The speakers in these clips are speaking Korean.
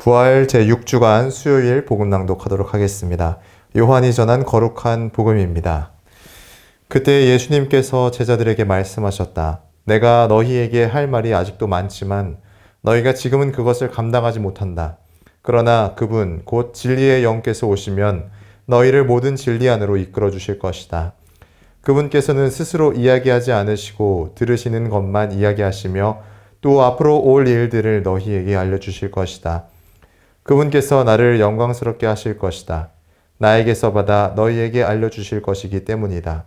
부활 제6주간 수요일 복음 낭독하도록 하겠습니다. 요한이 전한 거룩한 복음입니다. 그때 예수님께서 제자들에게 말씀하셨다. 내가 너희에게 할 말이 아직도 많지만 너희가 지금은 그것을 감당하지 못한다. 그러나 그분 곧 진리의 영께서 오시면 너희를 모든 진리 안으로 이끌어 주실 것이다. 그분께서는 스스로 이야기하지 않으시고 들으시는 것만 이야기하시며 또 앞으로 올 일들을 너희에게 알려 주실 것이다. 그분께서 나를 영광스럽게 하실 것이다. 나에게서 받아 너희에게 알려주실 것이기 때문이다.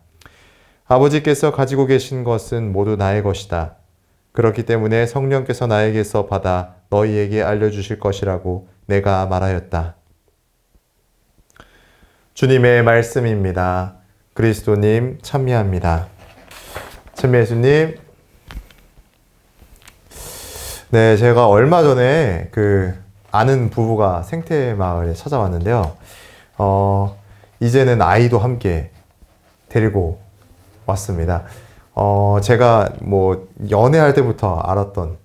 아버지께서 가지고 계신 것은 모두 나의 것이다. 그렇기 때문에 성령께서 나에게서 받아 너희에게 알려주실 것이라고 내가 말하였다. 주님의 말씀입니다. 그리스도님 참여합니다. 참여예수님. 네, 제가 얼마 전에 그 아는 부부가 생태 마을에 찾아왔는데요. 어, 이제는 아이도 함께 데리고 왔습니다. 어, 제가 뭐 연애할 때부터 알았던,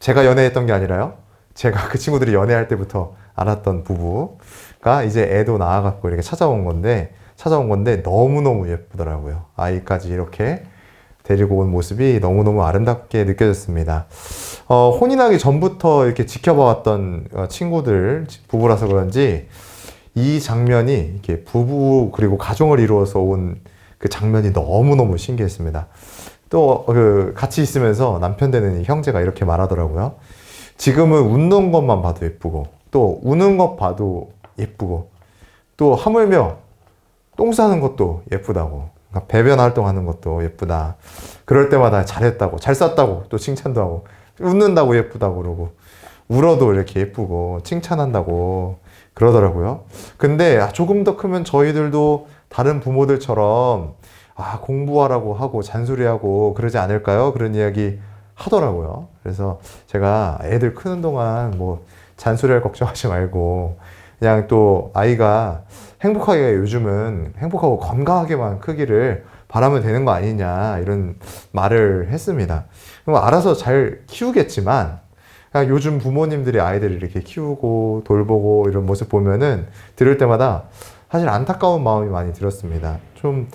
제가 연애했던 게 아니라요. 제가 그 친구들이 연애할 때부터 알았던 부부가 이제 애도 낳아갖고 이렇게 찾아온 건데, 찾아온 건데 너무너무 예쁘더라고요. 아이까지 이렇게 데리고 온 모습이 너무너무 아름답게 느껴졌습니다. 어, 혼인하기 전부터 이렇게 지켜봐왔던 어, 친구들, 부부라서 그런지 이 장면이 이렇게 부부 그리고 가정을 이루어서 온 그 장면이 너무너무 신기했습니다. 또 그 같이 있으면서 남편 되는 형제가 이렇게 말하더라고요. 지금은 웃는 것만 봐도 예쁘고 또 우는 것 봐도 예쁘고 또 하물며 똥 싸는 것도 예쁘다고 그러니까 배변 활동하는 것도 예쁘다. 그럴 때마다 잘했다고, 잘 쌌다고, 또 칭찬도 하고, 웃는다고 예쁘다고 그러고, 울어도 이렇게 예쁘고, 칭찬한다고 그러더라고요. 근데 조금 더 크면 저희들도 다른 부모들처럼, 아, 공부하라고 하고, 잔소리하고, 그러지 않을까요? 그런 이야기 하더라고요. 그래서 제가 애들 크는 동안 뭐, 잔소리할 걱정하지 말고, 그냥 또 아이가 행복하게 요즘은 행복하고 건강하게만 크기를 바라면 되는 거 아니냐 이런 말을 했습니다. 그럼 알아서 잘 키우겠지만 요즘 부모님들이 아이들을 이렇게 키우고 돌보고 이런 모습 보면은 들을 때마다 사실 안타까운 마음이 많이 들었습니다. 좀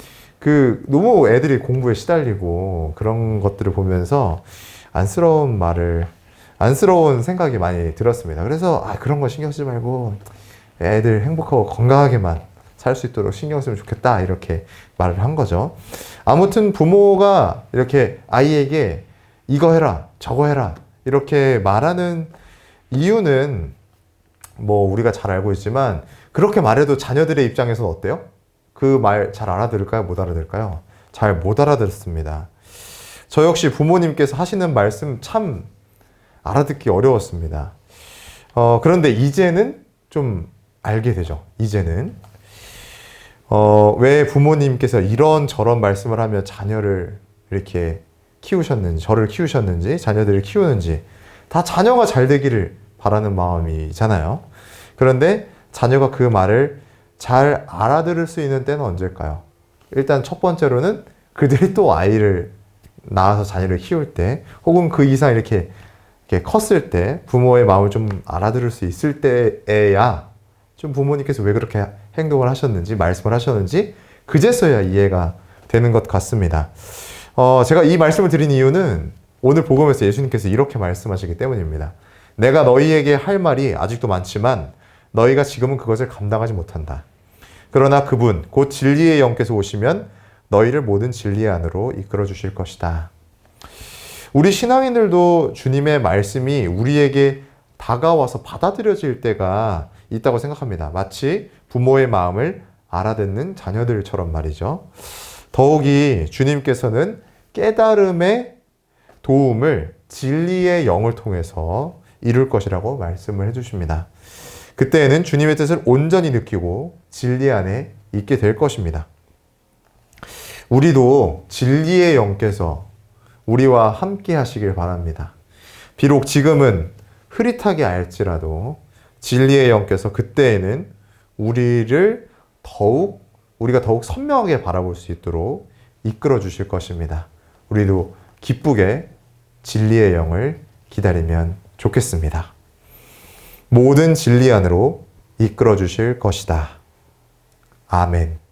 그 너무 애들이 공부에 시달리고 그런 것들을 보면서 안쓰러운 말을 안쓰러운 생각이 많이 들었습니다. 그래서 아 그런 거 신경 쓰지 말고 애들 행복하고 건강하게만 살 수 있도록 신경 쓰면 좋겠다 이렇게 말을 한 거죠. 아무튼 부모가 이렇게 아이에게 이거 해라 저거 해라 이렇게 말하는 이유는 뭐 우리가 잘 알고 있지만 그렇게 말해도 자녀들의 입장에서는 어때요? 그 말 잘 알아들을까요? 못 알아들을까요? 잘 못 알아듣습니다. 저 역시 부모님께서 하시는 말씀 참 알아듣기 어려웠습니다. 어, 그런데 이제는 좀 알게 되죠. 이제는. 어, 왜 부모님께서 이런 저런 말씀을 하며 자녀를 이렇게 키우셨는지, 저를 키우셨는지, 자녀들을 키우는지, 다 자녀가 잘 되기를 바라는 마음이잖아요. 그런데 자녀가 그 말을 잘 알아들을 수 있는 때는 언제일까요? 일단 첫 번째로는 그들이 또 아이를 낳아서 자녀를 키울 때, 혹은 그 이상 이렇게, 이렇게 컸을 때, 부모의 마음을 좀 알아들을 수 있을 때에야 좀 부모님께서 왜 그렇게 행동을 하셨는지, 말씀을 하셨는지, 그제서야 이해가 되는 것 같습니다. 어, 제가 이 말씀을 드린 이유는 오늘 복음에서 예수님께서 이렇게 말씀하시기 때문입니다. 내가 너희에게 할 말이 아직도 많지만 너희가 지금은 그것을 감당하지 못한다. 그러나 그분, 곧 진리의 영께서 오시면 너희를 모든 진리 안으로 이끌어 주실 것이다. 우리 신앙인들도 주님의 말씀이 우리에게 다가와서 받아들여질 때가 있다고 생각합니다. 마치 부모의 마음을 알아듣는 자녀들처럼 말이죠. 더욱이 주님께서는 깨달음의 도움을 진리의 영을 통해서 이룰 것이라고 말씀을 해주십니다. 그때에는 주님의 뜻을 온전히 느끼고 진리 안에 있게 될 것입니다. 우리도 진리의 영께서 우리와 함께 하시길 바랍니다. 비록 지금은 흐릿하게 알지라도 진리의 영께서 그때에는 우리를 더욱 우리가 더욱 선명하게 바라볼 수 있도록 이끌어 주실 것입니다. 우리도 기쁘게 진리의 영을 기다리면 좋겠습니다. 모든 진리 안으로 이끌어 주실 것이다. 아멘.